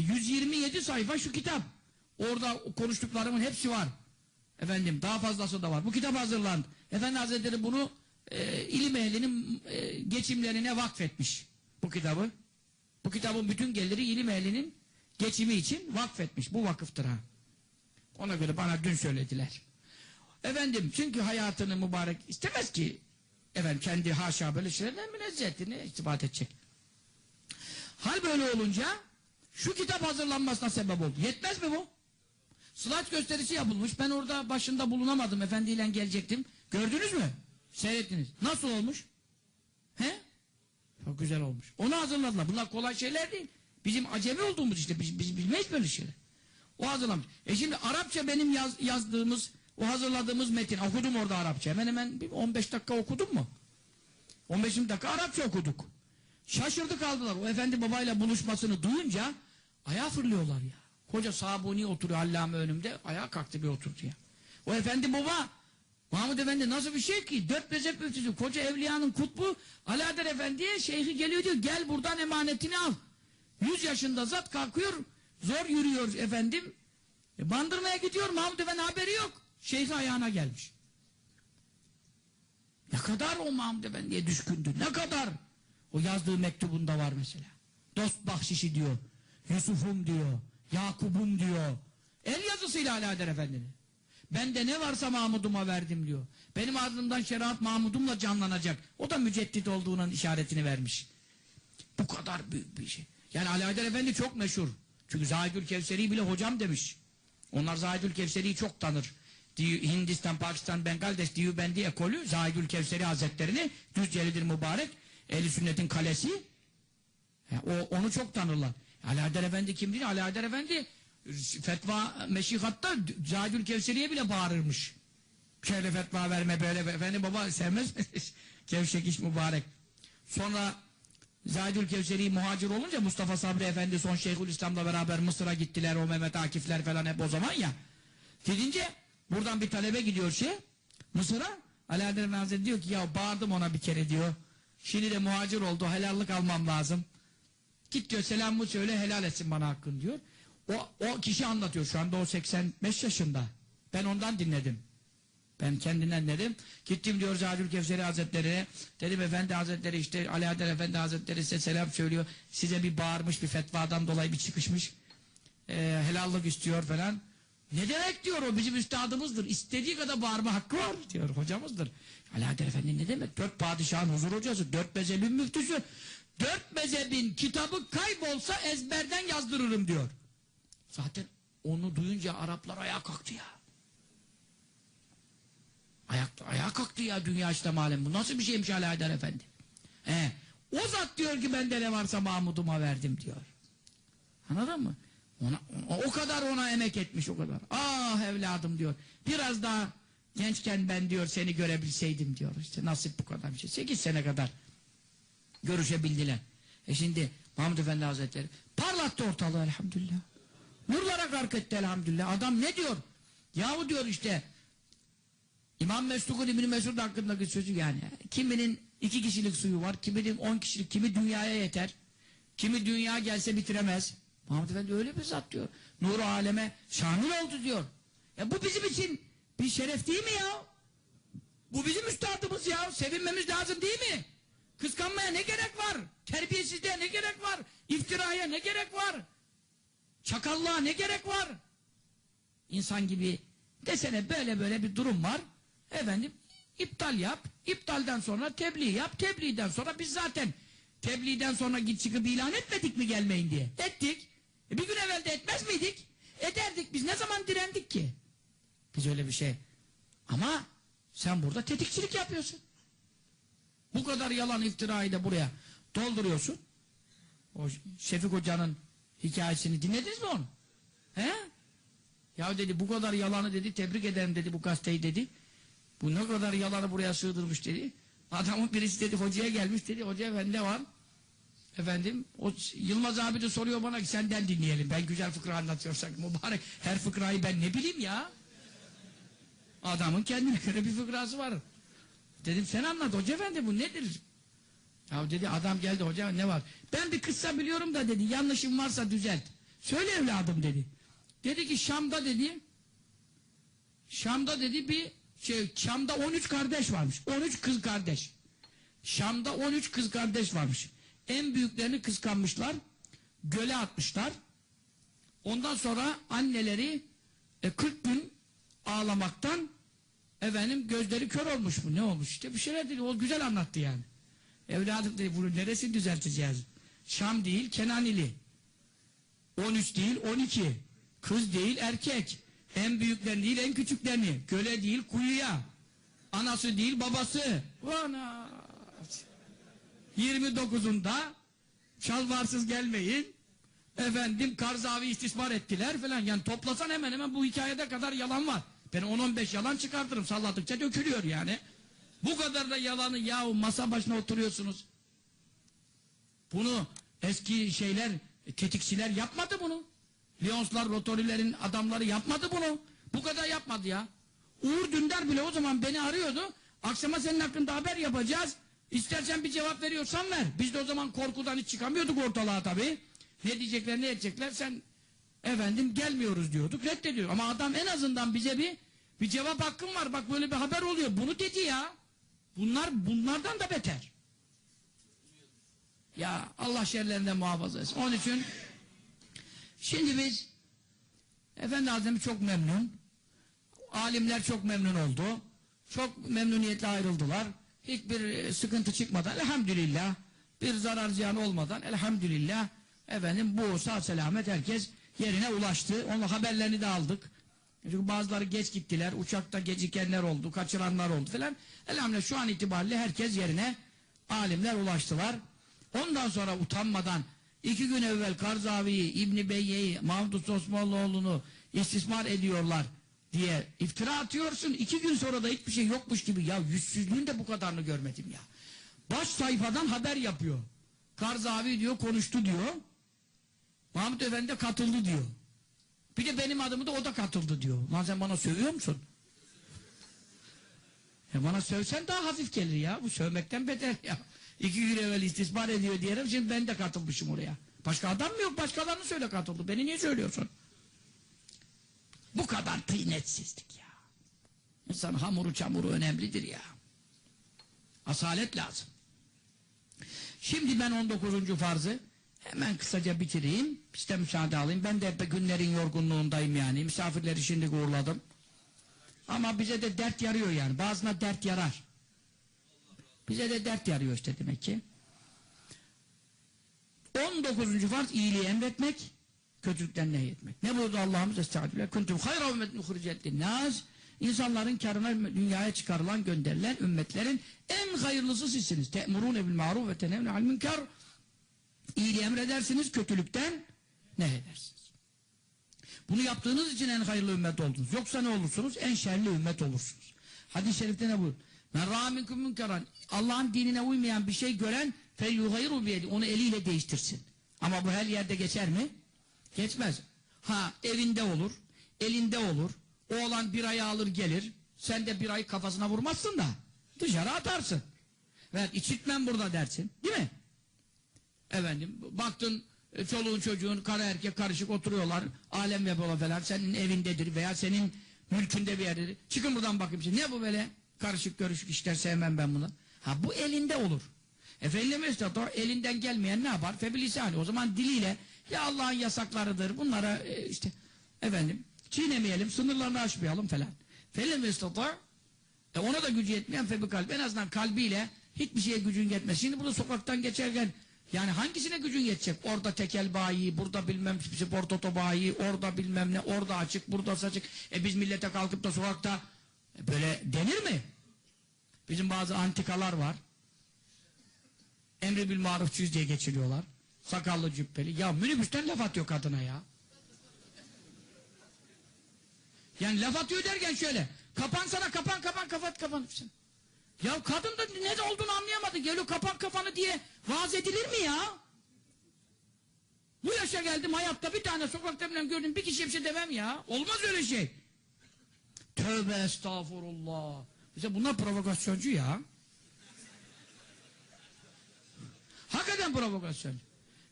E, 127 sayfa şu kitap. Orada konuştuklarımın hepsi var. Efendim daha fazlası da var. Bu kitap hazırlandı. Efendi Hazretleri bunu e, ilim ehlinin e, geçimlerine vakfetmiş. Bu kitabı. Bu kitabın bütün geliri ilim ehlinin geçimi için vakfetmiş. Bu vakıftır ha. Ona göre bana dün söylediler. Efendim çünkü hayatını mübarek istemez ki efendim kendi haşa böyle şeylerden münezzehliğine istifade edecek. Hal böyle olunca şu kitap hazırlanmasına sebep oldu. Yetmez mi bu? Slide gösterisi yapılmış. Ben orada başında bulunamadım. Efendiyle gelecektim. Gördünüz mü? Seyrettiniz. Nasıl olmuş? He? Çok güzel olmuş. Onu hazırladılar. Bunlar kolay şeyler değil. Bizim acemi olduğumuz işte. Biz, biz bilmeyiz böyle şeyler. O hazırlamış. E şimdi Arapça benim yaz, yazdığımız, o hazırladığımız metin. Okudum orada Arapça. Hemen hemen bir 15 dakika okudum mu? 15 dakika Arapça okuduk. Şaşırdı kaldılar. O efendi babayla buluşmasını duyunca ayağa fırlıyorlar ya. Koca Sabuni oturuyor Allame önümde. Ayağa kalktı bir oturdu ya. O efendi baba Mahmud Efendi nasıl bir şey ki? Dört mezhep müftüsü, koca evliyanın kutbu Alaeddin Efendi'ye şeyhi geliyor diyor gel buradan emanetini al. Yüz yaşında zat kalkıyor zor yürüyor efendim. E, bandırmaya gidiyor Mahmud Efendi haberi yok. Şeyhi ayağına gelmiş. Ne kadar o Mahmud Efendi'ye düşkündü. Ne kadar. O yazdığı mektubunda var mesela. Dost bahşişi diyor. Yusuf'um diyor. Yakup'um diyor. El yazısıyla Alaeddin Efendi'nin. Bende ne varsa Mahmud'uma verdim diyor. Benim ardımdan şeriat Mahmud'umla canlanacak. O da müceddit olduğunun işaretini vermiş. Bu kadar büyük bir şey. Yani Alaeddin Efendi çok meşhur. Çünkü Zahidül Kevseri bile hocam demiş. Onlar Zahidül Kevseri'yi çok tanır. Hindistan, Pakistan, Bengaldeş, Diyubendi ekolü Zahidül Kevseri Hazretlerini Düzcelidir mübarek. Ehli sünnetin kalesi. Ya, o, onu çok tanırlar. Alaeddin Efendi kimdir? Alaeddin Efendi fetva meşihatta Zahidül Kevseri'ye bile bağırırmış. Şöyle fetva verme böyle efendi baba sevmez mi? Kevşek iş mübarek. Sonra Zahidül Kevseri muhacir olunca Mustafa Sabri Efendi son Şeyhülislam'la beraber Mısır'a gittiler o Mehmet Akifler falan hep o zaman ya. Gidince buradan bir talebe gidiyor şey Mısır'a Alaeddin Hazretleri diyor ki ya bağırdım ona bir kere diyor. Şimdi de muhacir oldu helallik almam lazım. Git diyor selamımı söyle helal etsin bana hakkın diyor. O, o kişi anlatıyor şu anda o 85 yaşında. Ben ondan dinledim. Ben kendinden dedim. Gittim diyor Zahidül Kevseri Hazretleri'ne. Dedim Efendi Hazretleri işte Adel Efendi Hazretleri size selam söylüyor. Size bir bağırmış bir fetvadan dolayı bir çıkışmış. Ee, helallik istiyor falan. Ne demek diyor o bizim üstadımızdır. İstediği kadar bağırma hakkı var diyor hocamızdır. Adel Efendi ne demek? Dört padişahın huzur hocası, dört mezhebin müftüsü. Dört mezhebin kitabı kaybolsa ezberden yazdırırım diyor. Zaten onu duyunca Araplar ayağa kalktı ya. Ayak, ayağa kalktı ya dünya İslam alemi. Bu nasıl bir şeymiş Ali Haydar Efendi? He. O zat diyor ki bende ne varsa Mahmud'uma verdim diyor. Anladın mı? Ona, o kadar ona emek etmiş o kadar. Ah evladım diyor. Biraz daha gençken ben diyor seni görebilseydim diyor. İşte nasip bu kadar bir şey. Sekiz sene kadar görüşebildiler. E şimdi Mahmud Efendi Hazretleri parlattı ortalığı elhamdülillah. Nurlara gark etti elhamdülillah. Adam ne diyor? Yahu diyor işte İmam Mesduk'un İbni Mesud hakkındaki sözü yani. Kiminin iki kişilik suyu var, kiminin on kişilik, kimi dünyaya yeter. Kimi dünya gelse bitiremez. Muhammed Efendi öyle bir zat diyor. Nur aleme şamil oldu diyor. Ya bu bizim için bir şeref değil mi ya? Bu bizim üstadımız ya. Sevinmemiz lazım değil mi? Kıskanmaya ne gerek var? Terbiyesizliğe ne gerek var? İftiraya ne gerek var? Çakallığa ne gerek var? İnsan gibi desene böyle böyle bir durum var. Efendim iptal yap. İptalden sonra tebliğ yap. Tebliğden sonra biz zaten tebliğden sonra git çıkıp ilan etmedik mi gelmeyin diye. Ettik. E bir gün evvel de etmez miydik? Ederdik. Biz ne zaman direndik ki? Biz öyle bir şey. Ama sen burada tetikçilik yapıyorsun. Bu kadar yalan iftirayı da buraya dolduruyorsun. O Şefik Hoca'nın hikayesini dinlediniz mi onu? He? Ya dedi bu kadar yalanı dedi tebrik ederim dedi bu gazeteyi dedi. Bu ne kadar yalanı buraya sığdırmış dedi. Adamın birisi dedi hocaya gelmiş dedi hoca efendi var? Efendim o Yılmaz abi de soruyor bana ki senden dinleyelim. Ben güzel fıkra anlatıyorsak mübarek her fıkrayı ben ne bileyim ya. Adamın kendine göre bir fıkrası var. Dedim sen anlat hoca efendi bu nedir? Ya dedi adam geldi hoca ne var? Ben bir kıssa biliyorum da dedi yanlışım varsa düzelt. Söyle evladım dedi. Dedi ki Şam'da dedi Şam'da dedi bir şey Şam'da 13 kardeş varmış. 13 kız kardeş. Şam'da 13 kız kardeş varmış. En büyüklerini kıskanmışlar. Göle atmışlar. Ondan sonra anneleri e, 40 gün ağlamaktan efendim gözleri kör olmuş mu ne olmuş işte bir şeyler dedi o güzel anlattı yani. Evladım dedi bunu neresi düzelteceğiz? Şam değil Kenanili. 13 değil 12. Kız değil erkek. En büyüklerini değil en küçüklerini. Göle değil kuyuya. Anası değil babası. Ana. 29'unda şalvarsız gelmeyin. Efendim Karzavi istismar ettiler falan. Yani toplasan hemen hemen bu hikayede kadar yalan var. Ben 10-15 yalan çıkartırım. Salladıkça dökülüyor yani. Bu kadar da yalanı yahu masa başına oturuyorsunuz. Bunu eski şeyler, tetikçiler yapmadı bunu. Lyonslar, Rotorilerin adamları yapmadı bunu. Bu kadar yapmadı ya. Uğur Dündar bile o zaman beni arıyordu. Akşama senin hakkında haber yapacağız. İstersen bir cevap veriyorsan ver. Biz de o zaman korkudan hiç çıkamıyorduk ortalığa tabii. Ne diyecekler ne edecekler sen efendim gelmiyoruz diyorduk reddediyor. Ama adam en azından bize bir bir cevap hakkım var. Bak böyle bir haber oluyor. Bunu dedi ya. Bunlar bunlardan da beter. Ya Allah şerlerinden muhafaza etsin. Onun için şimdi biz Efendi Hazretleri çok memnun. Alimler çok memnun oldu. Çok memnuniyetle ayrıldılar. Hiçbir e, sıkıntı çıkmadan elhamdülillah bir zarar ziyan olmadan elhamdülillah efendim bu sağ selamet herkes yerine ulaştı. Onun haberlerini de aldık. Çünkü bazıları geç gittiler. Uçakta gecikenler oldu, kaçıranlar oldu falan. Elhamdülillah şu an itibariyle herkes yerine alimler ulaştılar. Ondan sonra utanmadan iki gün evvel Karzavi'yi, İbni Beyye'yi, Mahmud Osmanoğlu'nu istismar ediyorlar diye iftira atıyorsun. İki gün sonra da hiçbir şey yokmuş gibi. Ya yüzsüzlüğün de bu kadarını görmedim ya. Baş sayfadan haber yapıyor. Karzavi diyor konuştu diyor. Mahmut Efendi de katıldı diyor. Bir de benim adımı da o da katıldı diyor. Lan sen bana sövüyor musun? Ya bana sövsen daha hafif gelir ya. Bu sövmekten beter ya. İki gün evvel istismar ediyor diyelim. Şimdi ben de katılmışım oraya. Başka adam mı yok? Başkalarını söyle katıldı. Beni niye söylüyorsun? Bu kadar tıynetsizlik ya. İnsan hamuru çamuru önemlidir ya. Asalet lazım. Şimdi ben 19. farzı hemen kısaca bitireyim. İşte müsaade alayım. Ben de günlerin yorgunluğundayım yani. Misafirleri şimdi uğurladım. Ama bize de dert yarıyor yani. Bazına dert yarar. Bize de dert yarıyor işte demek ki. 19. farz iyiliği emretmek, kötülükten nehyetmek. Ne buyurdu Allah'ımız estağfirullah? Kuntum hayra ümmetin uhricet linnâs. İnsanların karına dünyaya çıkarılan gönderilen ümmetlerin en hayırlısı sizsiniz. Te'murûne bil ma'ruf ve tenevne al münkar. İyiliği emredersiniz, kötülükten nehyedersiniz. Bunu yaptığınız için en hayırlı ümmet oldunuz. Yoksa ne olursunuz? En şerli ümmet olursunuz. Hadis-i şerifte ne buyur? Men râminkum. Allah'ın dinine uymayan bir şey gören felyuhayru biyedi. Onu eliyle değiştirsin. Ama bu her yerde geçer mi? Geçmez. Ha evinde olur, elinde olur. O olan bir ayı alır gelir. Sen de bir ayı kafasına vurmazsın da dışarı atarsın. Evet içitmem burada dersin. Değil mi? Efendim baktın e, çoluğun çocuğun kara erkek karışık oturuyorlar. Alem yapıyorlar falan. Senin evindedir veya senin mülkünde bir yerdedir. Çıkın buradan bakayım. Şimdi. Ne bu böyle? Karışık görüşük işler sevmem ben bunu. Ha bu elinde olur. Efendim istato elinden gelmeyen ne yapar? Febilisani. O zaman diliyle ya Allah'ın yasaklarıdır. Bunlara e, işte efendim çiğnemeyelim, sınırlarını aşmayalım falan. Felem istato e ona da gücü yetmeyen febi kalbi. En azından kalbiyle hiçbir şeye gücün yetmez. Şimdi burada sokaktan geçerken yani hangisine gücün yetecek? Orada tekel bayi, burada bilmem spor toto bayi, orada bilmem ne, orada açık, burada açık. E biz millete kalkıp da sokakta e böyle denir mi? Bizim bazı antikalar var. Emri bil marufçuyuz diye geçiriyorlar. Sakallı cübbeli. Ya minibüsten laf atıyor kadına ya. Yani laf atıyor derken şöyle. Kapan sana kapan kapan kapat kapan. Ya kadın da ne olduğunu anlayamadı. Geliyor kapan kafanı diye vaaz edilir mi ya? Bu yaşa geldim hayatta bir tane sokakta bilen gördüm bir kişiye bir şey demem ya. Olmaz öyle şey. Tövbe estağfurullah. Bize bunlar provokasyoncu ya. Hakikaten provokasyon.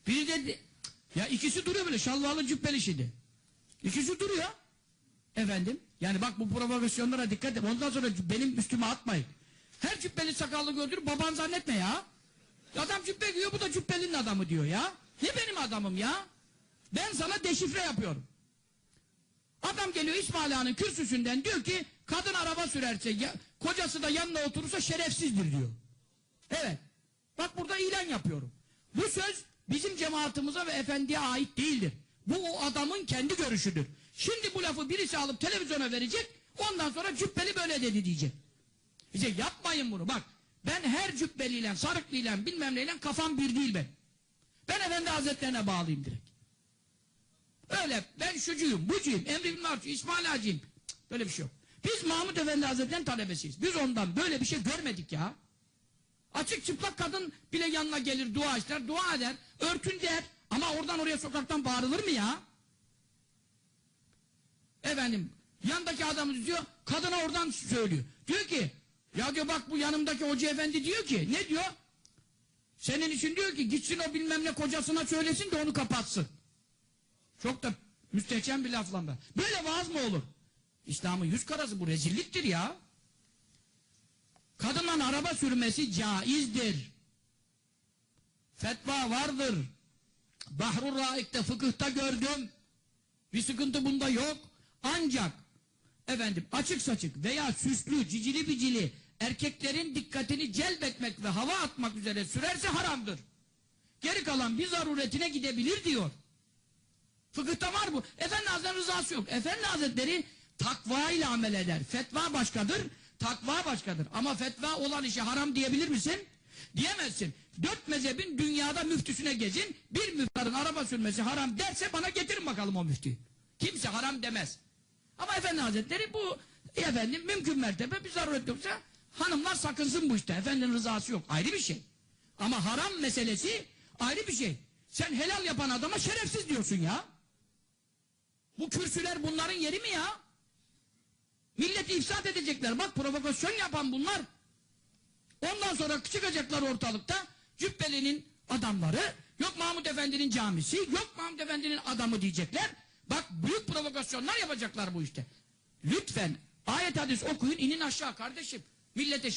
Biri dedi Ya ikisi duruyor böyle şalvarlı cübbeli şimdi. İkisi duruyor. Efendim. Yani bak bu provokasyonlara dikkat et. Ondan sonra benim üstüme atmayın. Her cübbeli sakallı gördür baban zannetme ya. Adam cübbe giyiyor bu da cübbelinin adamı diyor ya. Ne benim adamım ya? Ben sana deşifre yapıyorum. Adam geliyor İsmail Ağa'nın kürsüsünden diyor ki kadın araba sürerse ya, kocası da yanına oturursa şerefsizdir diyor. Evet. Bak burada ilan yapıyorum. Bu söz bizim cemaatimize ve efendiye ait değildir. Bu o adamın kendi görüşüdür. Şimdi bu lafı birisi alıp televizyona verecek ondan sonra cübbeli böyle dedi diyecek. Diyecek yapmayın bunu bak. Ben her cübbeliyle, sarıklıyla bilmem neyle kafam bir değil ben. Ben efendi hazretlerine bağlıyım direkt. Öyle ben şucuyum, bucuyum, emri bin maruf, İsmail Hacıyım. Böyle bir şey yok. Biz Mahmut Efendi Hazretleri'nin talebesiyiz. Biz ondan böyle bir şey görmedik ya. Açık çıplak kadın bile yanına gelir, dua ister, dua eder, örtün der. Ama oradan oraya sokaktan bağırılır mı ya? Efendim, yandaki adamı diyor, kadına oradan söylüyor. Diyor ki, ya diyor bak bu yanımdaki hoca efendi diyor ki, ne diyor? Senin için diyor ki, gitsin o bilmem ne kocasına söylesin de onu kapatsın. Çok da müstehcen bir lafla be. Böyle vaaz mı olur? İslam'ın yüz karası bu rezilliktir ya. Kadınla araba sürmesi caizdir. Fetva vardır. Bahrur Raik'te fıkıhta gördüm. Bir sıkıntı bunda yok. Ancak efendim açık saçık veya süslü, cicili bicili erkeklerin dikkatini celbetmek ve hava atmak üzere sürerse haramdır. Geri kalan bir zaruretine gidebilir diyor. Fıkıhta var bu. Efendi Hazretleri rızası yok. Efendi Hazretleri takva ile amel eder. Fetva başkadır, takva başkadır. Ama fetva olan işe haram diyebilir misin? Diyemezsin. Dört mezhebin dünyada müftüsüne gezin, bir müftarın araba sürmesi haram derse bana getirin bakalım o müftüyü. Kimse haram demez. Ama Efendi Hazretleri bu efendim mümkün mertebe bir zaruret yoksa hanımlar sakınsın bu işte. Efendinin rızası yok. Ayrı bir şey. Ama haram meselesi ayrı bir şey. Sen helal yapan adama şerefsiz diyorsun ya. Bu kürsüler bunların yeri mi ya? Milleti ifsad edecekler. Bak provokasyon yapan bunlar. Ondan sonra çıkacaklar ortalıkta Cübbeli'nin adamları, yok Mahmut Efendi'nin camisi, yok Mahmut Efendi'nin adamı diyecekler. Bak büyük provokasyonlar yapacaklar bu işte. Lütfen ayet hadis okuyun inin aşağı kardeşim. Millete